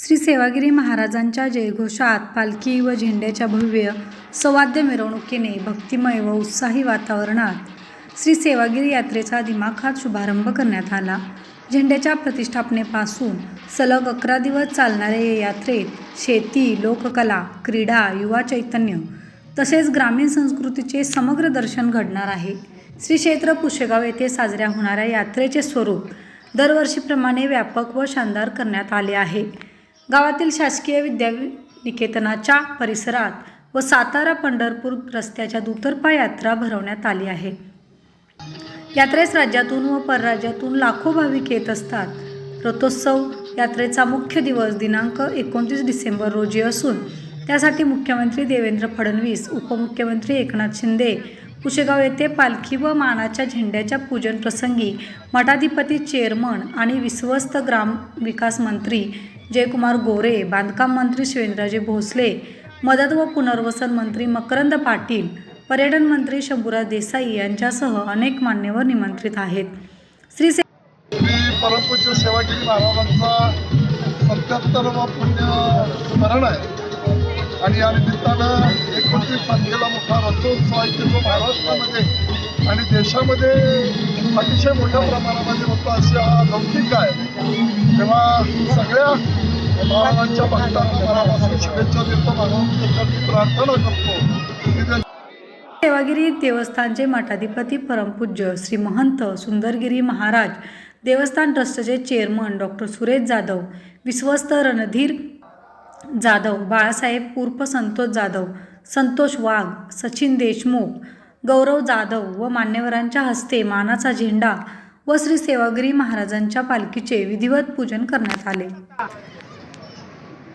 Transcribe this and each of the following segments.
श्री सेवागिरी महाराजांच्या जयघोषात पालखी व झेंड्याच्या भव्य सवाद्य मिरवणुकीने भक्तिमय व उत्साही वातावरणात श्री सेवागिरी यात्रेचा दिमाखात शुभारंभ करण्यात आला. झेंड्याच्या प्रतिष्ठापनेपासून सलग अकरा दिवस चालणाऱ्या या यात्रेत शेती लोककला क्रीडा युवा चैतन्य तसेच ग्रामीण संस्कृतीचे समग्र दर्शन घडणार आहे. श्री क्षेत्र पुशेगाव येथे साजऱ्या होणाऱ्या यात्रेचे स्वरूप दरवर्षीप्रमाणे व्यापक व शानदार करण्यात आले आहे. गावातील शासकीय विद्या निकेतनाच्या परिसरात व सातारा पंढरपूर रस्त्याच्या दुतर्फा यात्रा भरवण्यात आली आहे. यात्रेस राज्यातून व परराज्यातून लाखो भाविक येत असतात. रथोत्सव यात्रेचा मुख्य दिवस दिनांक एकोणतीस डिसेंबर रोजी असून त्यासाठी मुख्यमंत्री देवेंद्र फडणवीस उपमुख्यमंत्री एकनाथ शिंदे पुशेगाव येथे पालखी व मानाच्या झेंड्याच्या पूजन प्रसंगी मठाधिपती चेअरमन आणि विश्वस्त ग्राम विकास मंत्री जयकुमार गोरे बांधकाम मंत्री शिवेंद्रराजे भोसले मदत व पुनर्वसन मंत्री मकरंद पाटील पर्यटन मंत्री शंभूराज देसाई यांच्यासह अनेक मान्यवर निमंत्रित आहेत. श्री से परमपूज्य सेवागिरी महाराजांचा सत्याहत्तरवा पुण्य स्मरण आहे. आणि या निमित्तानं एकोणतीस तारखेला मोठा रथोत्सव आहे की जो महाराष्ट्रामध्ये आणि देशामध्ये अतिशय मोठ्या प्रमाणामध्ये होतो अशी हा लौकिक आहे. तेव्हा सगळ्या महाराजांच्या भक्तांना मनापासून शुभेच्छा देतो प्रार्थना करतो. सेवागिरी देवस्थानचे मठाधिपती परमपूज्य श्री महंत सुंदरगिरी महाराज देवस्थान ट्रस्टचे चेअरमन डॉक्टर सुरेश जाधव विश्वस्त रणधीर जाधव बाळासाहेब उर्फ संतोष जाधव संतोष वाघ सचिन देशमुख गौरव जाधव व मान्यवरांच्या हस्ते मानाचा झेंडा व श्री सेवागिरी महाराजांच्या पालखीचे विधिवत पूजन करण्यात आले.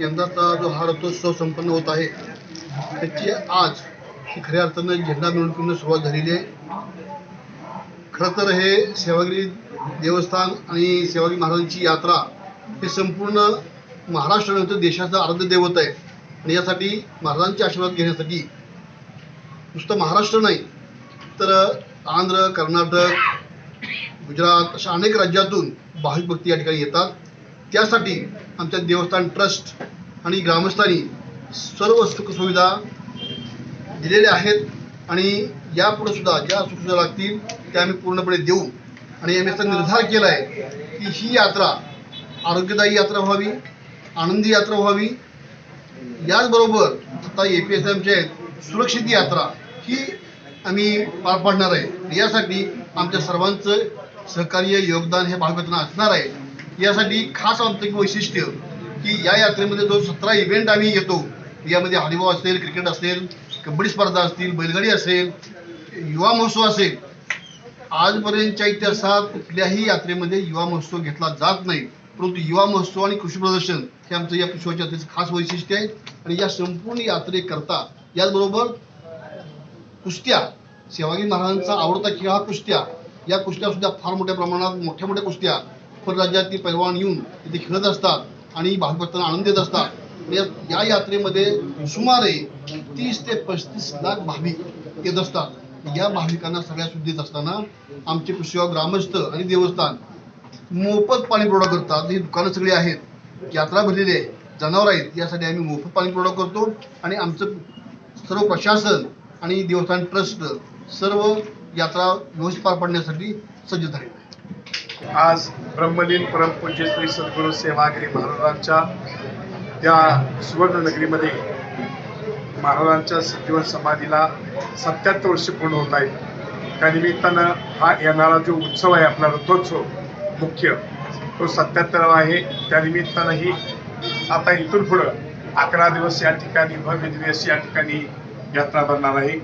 यंदाचा जो हा रथोत्सव संपन्न होत आहे त्याची आज खऱ्या अर्थानं झेंडा मिरवणुकीनं सुरुवात झालेली आहे. खरं तर हे सेवागिरी देवस्थान आणि सेवागिरी महाराजांची यात्रा हे संपूर्ण महाराष्ट्र देशाचं आराध्य दैवत आहे. आणि यासाठी महाराजांचे आशीर्वाद घेण्यासाठी नुसतं महाराष्ट्र नाही तर आंध्र कर्नाटक गुजरात अशा अनेक राज्यातून भाविक भक्ती या ठिकाणी येतात. त्यासाठी आमच्या देवस्थान ट्रस्ट आणि ग्रामस्थांनी सर्व सुखसुविधा दिलेल्या आहेत आणि यापुढे सुद्धा ज्या सुखसुविधा लागतील त्या आम्ही पूर्णपणे देऊ. आणि आम्ही असा निर्धार केला आहे की ही यात्रा आरोग्यदायी यात्रा व्हावी आनंदी यात्रा व्हावी. याचबरोबर आता ए पी एस एमचे सुरक्षित यात्रा ही आम्ही पार पाडणार आहे. यासाठी आमच्या सर्वांचं सहकार्य योगदान हे भागवताना असणार आहे. यासाठी खास आमचं एक वैशिष्ट्य की या यात्रेमध्ये जो सतरा इव्हेंट आम्ही येतो यामध्ये हॉलीबॉल असेल क्रिकेट असेल कबड्डी स्पर्धा असतील बैलगाडी असेल युवा महोत्सव असेल आजपर्यंतच्या इतिहासात कुठल्याही यात्रेमध्ये युवा महोत्सव घेतला जात नाही. परंतु युवा महोत्सव आणि कृषी प्रदर्शन हे आमचं या पुष्पाच्या यात्रेचं खास वैशिष्ट्य आहे. आणि या संपूर्ण यात्रेकरता याचबरोबर कुस्त्या सेवागी महाराजांचा आवडता खेळ हा कुस्त्या. या कुस्त्या सुद्धा फार मोठ्या प्रमाणात मोठ्या मोठ्या कुस्त्या परराज्यातील पैलवान येऊन तिथे खेळत असतात आणि भाविकांना आनंद देत असतात. या यात्रेमध्ये सुमारे तीस ते पस्तीस लाख भाविक येत असतात. या भाविकांना सगळ्या सुद्धा असताना आमचे कृषीवा ग्रामस्थ आणि देवस्थान मोफत पाणी पुरवठा करतात. ही दुकानं सगळी आहेत. यात्रा भरलेली आहे. जनावर आहेत. यासाठी आम्ही मोफत पाणी पुरवठा करतो आणि आमचं सर्व प्रशासन आणि देवस्थान ट्रस्ट सर्व यात्रा व्यवस्थित पार पाडण्यासाठी सज्ज आहे आज ब्रह्मलीन परमपूज्य श्री सद्गुरू सेवागिरी महाराजांच्या त्या सुवर्णनगरीमध्ये महाराजांच्या सजीवन समाधीला सत्याहत्तर वर्ष पूर्ण होत आहेत. त्या निमित्तानं हा येणारा जो उत्सव आहे आपला रथोत्सव मुख्य तो सत्याहत्तरावा आहे. त्यानिमित्तानंही आता इथून पुढं अकरा दिवस या ठिकाणी भव्य दिवस या ठिकाणी यात्रा भरणार आहे.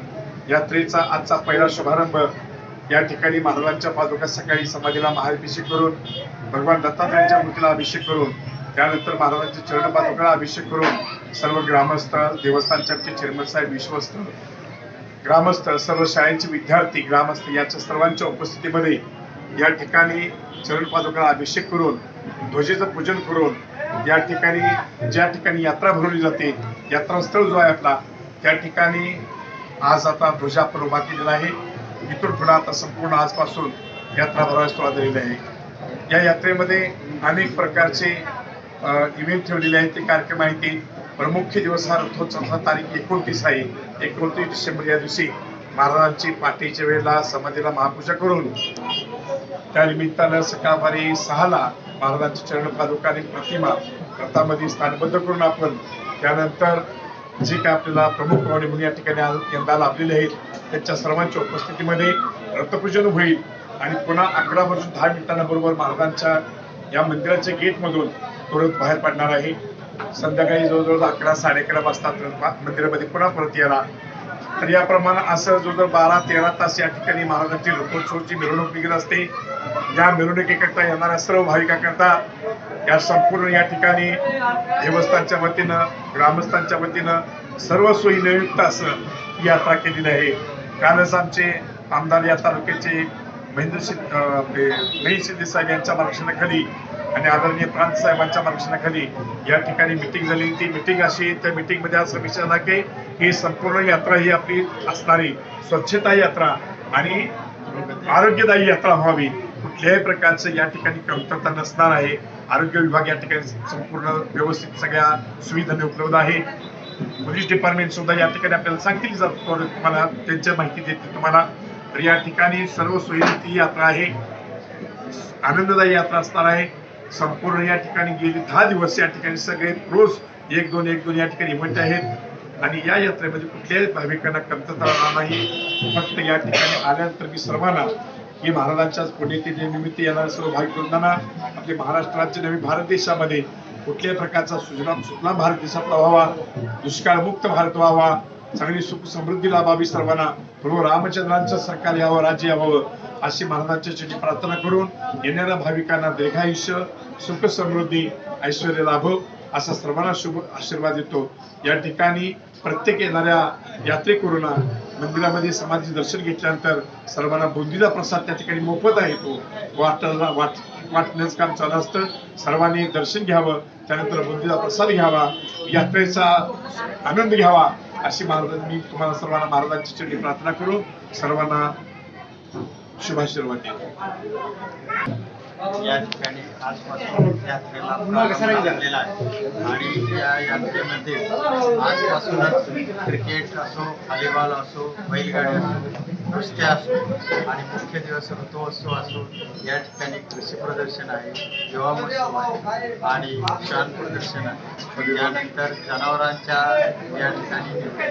यात्रेचा आजचा पहिला शुभारंभ या ठिकाणी महाराजांच्या पादुका सकाळी समाधीला महाभिषेक करून भगवान दत्तात्रयांच्या मूर्तीला अभिषेक करून त्यानंतर महाराजांच्या चरण पादुकाला अभिषेक करून सर्व ग्रामस्थ देवस्थानचे आमचे चेअरमन साहेब विश्वस्त ग्रामस्थ सर्व शाळेचे विद्यार्थी ग्रामस्थ याच्या सर्वांच्या उपस्थितीमध्ये या ठिकाणी चरण पादुकाला अभिषेक करून ध्वजेचं पूजन करून या ठिकाणी ज्या ठिकाणी यात्रा भरवली जाते यात्रास्थळ जो आहे आपला त्या ठिकाणी आज आता ध्वजा आपण उभा केलेला आहे. इथून पुढे आता संपूर्ण आजपासून यात्रा भरवायला सुरुवात झालेली आहे. या यात्रेमध्ये अनेक प्रकारचे इव्हेंट ठेवलेले आहेत ते कार्यक्रम आहेत ते प्रमुख दिवस हा रथोत्सवाचा तारीख एकोणतीस आहे. एकोणतीस डिसेंबर या दिवशी महाराजांची पाठीच्या वेळेला समाधीला महापूजा करून त्या निमित्तानं सकाळपारी सहाला महाराजांची चरण पादुका आणि प्रतिमा रथामध्ये स्थानबद्ध करून आपण त्यानंतर जे काय आपल्याला प्रमुख पाहुणे म्हणून या ठिकाणी यंदा लाभलेले आहेत त्यांच्या सर्वांच्या उपस्थितीमध्ये रक्तपूजन होईल आणि पुन्हा अकरा वाजून दहा मिनिटांना बरोबर महाराजांच्या या मंदिराच्या गेटमधून परत बाहेर पडणार आहे. संध्याकाळी जवळजवळ अकरा साडे अकरा वाजता मंदिरामध्ये पुन्हा परत येणार. तर याप्रमाणे असं जवळजवळ बारा तेरा तास या ठिकाणी महाराजांची रथोत्सवची मिरवणूक निघत असते. या मिरवणुकीकरता येणाऱ्या सर्व भाविकांकरता या संपूर्ण या ठिकाणी देवस्थानच्या वतीनं ग्रामस्थांच्या वतीनं सर्व सोयी नियुक्त असं ही यात्रा केलेली आहे. कालच आमचे आमदार या तालुक्याचे महेंद्र सिंग महेश शिंदे साहेब यांच्या मार्गदर्शनाखाली आणि आदरणीय प्रांत साहेबांच्या मार्गदर्शनाखाली या ठिकाणी मिटिंग झाली. ती मिटिंग अशी त्या मिटिंगमध्ये असं विचार की ही संपूर्ण यात्रा ही आपली असणारी स्वच्छता यात्रा आणि आरोग्यदायी यात्रा व्हावी. कुठल्याही प्रकारचं या ठिकाणी कमतरता नसणार आहे. आरोग्य विभाग या ठिकाणी संपूर्ण व्यवस्थित सगळ्या सुविधांनी उपलब्ध आहे. पोलीस डिपार्टमेंट सुद्धा या ठिकाणी आपल्याला सांगतील जर तुम्हाला त्यांच्या माहिती देतील तुम्हाला. तर या ठिकाणी सर्व सोयीची यात्रा आहे. आनंददायी यात्रा असणार आहे. संपूर्ण या ठिकाणी गेली दहा दिवस या ठिकाणी सगळे रोज एक दोन एक दोन या ठिकाणी इव्हेंट आहेत. आणि या यात्रेमध्ये कुठल्याही भाविकांना कमतरता राहणार नाही. फक्त या ठिकाणी आल्यानंतर मी सर्वांना की महाराजांच्याच पुण्यतिथी निमित्त येणाऱ्या सर्व भाविक वृंदांना आपले महाराष्ट्र राज्य नवीन भारत देशामध्ये कुठल्याही प्रकारचा सुजलाम सुफलाम भारत देशातला व्हावा दुष्काळमुक्त भारत व्हावा चांगली सुख समृद्धी लाभावी सर्वांना प्रभू रामचंद्रांचं सरकार यावं राज्य यावं अशी महाराजांच्या चिठी प्रार्थना करून येणाऱ्या भाविकांना दीर्घायुष्य सुख समृद्धी ऐश्वर लाभो असा सर्वांना शुभ आशीर्वाद देतो. या ठिकाणी प्रत्येक येणाऱ्या यात्रेकरूंना मंदिरामध्ये समाधीचे दर्शन घेतल्यानंतर सर्वांना बुंदीचा प्रसाद त्या ठिकाणी मोफत आहे तो. वाटायला वाट वाटण्याचं काम चालू असतं. सर्वांनी दर्शन घ्यावं. त्यानंतर बुंदीचा प्रसाद घ्यावा. यात्रेचा आनंद घ्यावा अशी महाराज मी तुम्हाला सर्वांना महाराजांची चरणी प्रार्थना करू. सर्वांना शुभाशीर्वाद देतो या ठिकाणी आजपासून यात्रेला प्रारंभ झालेला आहे. आणि या यात्रेमध्ये आजपासूनच क्रिकेट असो हॉलीबॉल असो बैलगाडी असो कुस्त्या असो आणि मुख्य दिवस ऋतू असो या ठिकाणी कृषी प्रदर्शन आहे युवा महोत्सव आहे आणि क्षण प्रदर्शन आहे. त्यानंतर जनावरांच्या या ठिकाणी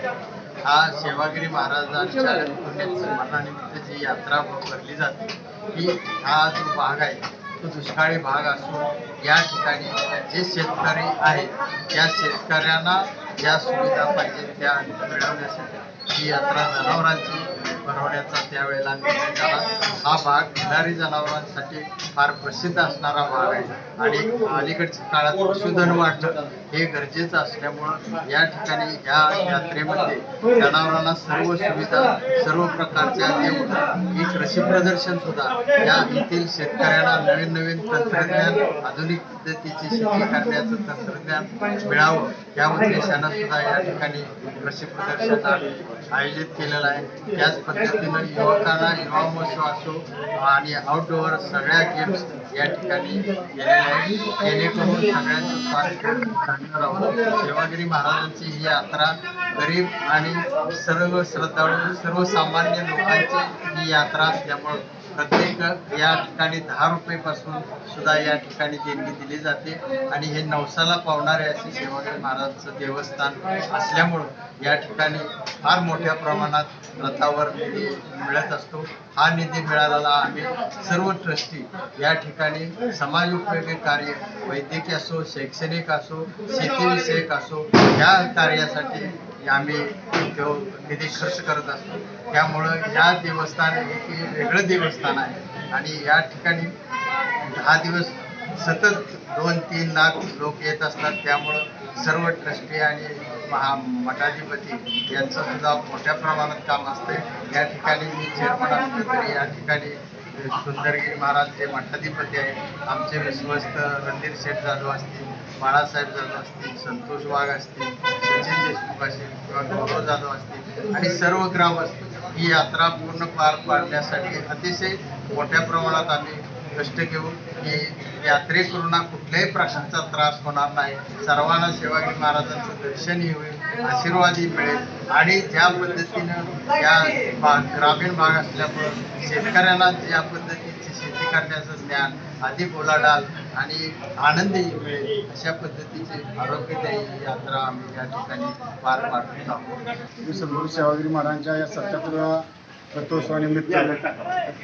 हा सेवागिरी महाराजांच्या पुण्यस्मरणानिमित्त जी यात्रा भरली जाते ही हा जो भाग आहे तो दुष्काळी भाग असून या ठिकाणी जे शेतकरी आहेत त्या शेतकऱ्यांना ज्या सुविधा पाहिजे त्या मिळवण्यासाठी ही यात्रा जनावरांची भरवण्याचा त्यावेळेला निर्णय झाला हा भाग गिधारी जनावरांसाठी फार प्रसिद्ध असणारा भाग आहे. आणि अलीकडच्या काळात पशुधन वाढणं हे गरजेचं असल्यामुळं या ठिकाणी या यात्रेमध्ये जनावरांना सर्व सुविधा सर्व प्रकारच्या देऊन ही कृषी प्रदर्शन सुद्धा या येथील शेतकऱ्यांना नवीन नवीन तंत्रज्ञान आधुनिक पद्धतीची शेती करण्याचं तंत्रज्ञान मिळावं या उद्देशानं सुद्धा या ठिकाणी कृषी प्रदर्शन आयोजित केलेलं आहे. त्याच पद्धतीनं युवकांना युवा महोत्सव असो आणि आउटडोअर सगळ्या गेम्स या ठिकाणी केलेल्या आहेत. जेणेकरून सगळ्यांचं स्वास्थ्य चांगलं राहून सेवागिरी महाराजांची ही यात्रा गरीब आणि सर्व श्रद्धाळू सर्वसामान्य लोकांची ही यात्रा असल्यामुळं प्रत्येक या ठिकाणी दहा रुपये पासून सुद्धा या ठिकाणी देणगी दिली जाते. आणि हे नवसाला पावणारे असे सेवागिरी महाराजांचं देवस्थान असल्यामुळं या ठिकाणी फार मोठ्या प्रमाणात रथावर निधी मिळत असतो. हा निधी मिळालेला आम्ही सर्व ट्रस्टी या ठिकाणी समाज उपयोगी कार्य वैद्यकीय असो शैक्षणिक असो शेतीविषयक असो या कार्यासाठी आम्ही तो निधी खर्च करत असतो त्यामुळं या देवस्थान हे वेगळं देवस्थान आहे. आणि या ठिकाणी दहा दिवस सतत दोन तीन लाख लोक येत असतात. त्यामुळं सर्व ट्रस्टी आणि महा मठाधिपती यांचं सुद्धा मोठ्या प्रमाणात काम असते या ठिकाणी मी चेअरमन असलो तरी या ठिकाणी सुंदरगिरी महाराज जे मठाधिपती आहे आमचे विश्वस्त रणधीर शेठ जाधव असतील बाळासाहेब जाधव असतील संतोष वाघ असतील सचिन देशमुख असतील किंवा गौरव जाधव असतील आणि सर्व ग्रामस्थ ही यात्रा पूर्ण पार पाडण्यासाठी अतिशय मोठ्या प्रमाणात आम्ही कष्ट घेऊ. की यात्रेकरूंना कुठल्याही प्रकारचा त्रास होणार नाही. सर्वांना सेवागिरी महाराजांचं दर्शनही होईल आशीर्वादही मिळेल. आणि ज्या पद्धतीनं या भाग ग्रामीण भाग असल्यामुळं शेतकऱ्यांना ज्या पद्धतीची शेती करण्याचं ज्ञान अधिक ओलाडाल आणि आनंदही मिळेल अशा पद्धतीची आरोग्यदायी यात्रा आम्ही या ठिकाणी पार पाडत आहोत श्री सेवागिरी महाराजांच्या या सत्याहत्तरव्या रथोत्सवानिमित्त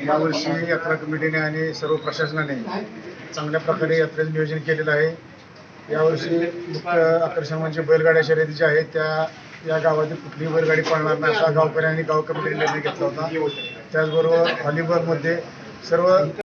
यावर्षी यात्रा कमिटीने आणि सर्व प्रशासनाने चांगल्या प्रकारे यात्रेचं नियोजन केलेलं आहे. यावर्षी मुख्य आकर्षण म्हणजे बैलगाड्या शर्यती ज्या आहेत. त्या या गावातील कुठलीही बैलगाडी पाळणार नाही असा गावकऱ्यांनी गाव कमिटीने निर्णय घेतला होता. त्याचबरोबर व्हॉलीबॉलमध्ये सर्व